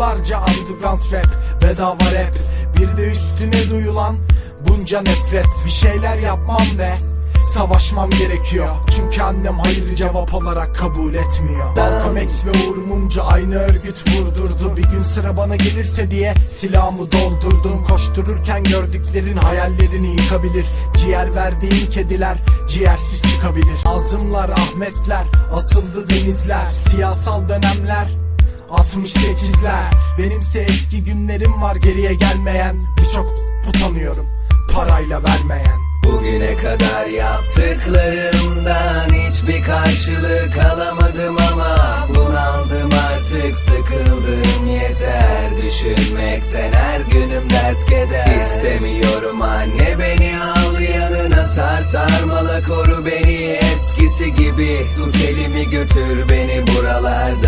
Yıllarca underground rap Bedava rap. Bir de üstüne duyulan Bunca nefret. Bir şeyler yapmam ve Savaşmam gerekiyor. Çünkü annem hayır cevap olarak kabul etmiyor. Malcolm X ve Uğur Mumcu aynı örgüt vurdurdu. Bir gün sıra bana gelirse diye silahımı doldurdum. Koştururken gördüklerin hayallerini yıkabilir. Ciğer verdiğin kediler ciğersiz çıkabilir. Azımlar Ahmetler asıldı denizler Siyasal dönemler 68'ler Benimse eski günlerim var geriye gelmeyen. Birçok utanıyorum parayla vermeyen. Bugüne kadar yaptıklarımdan hiçbir karşılık alamadım ama Bunaldım artık sıkıldım. Yeter Düşünmekten her günüm dert keder. İstemiyorum anne beni al yanına sar sarmala koru beni. Eskisi gibi Tut elimi götür beni olan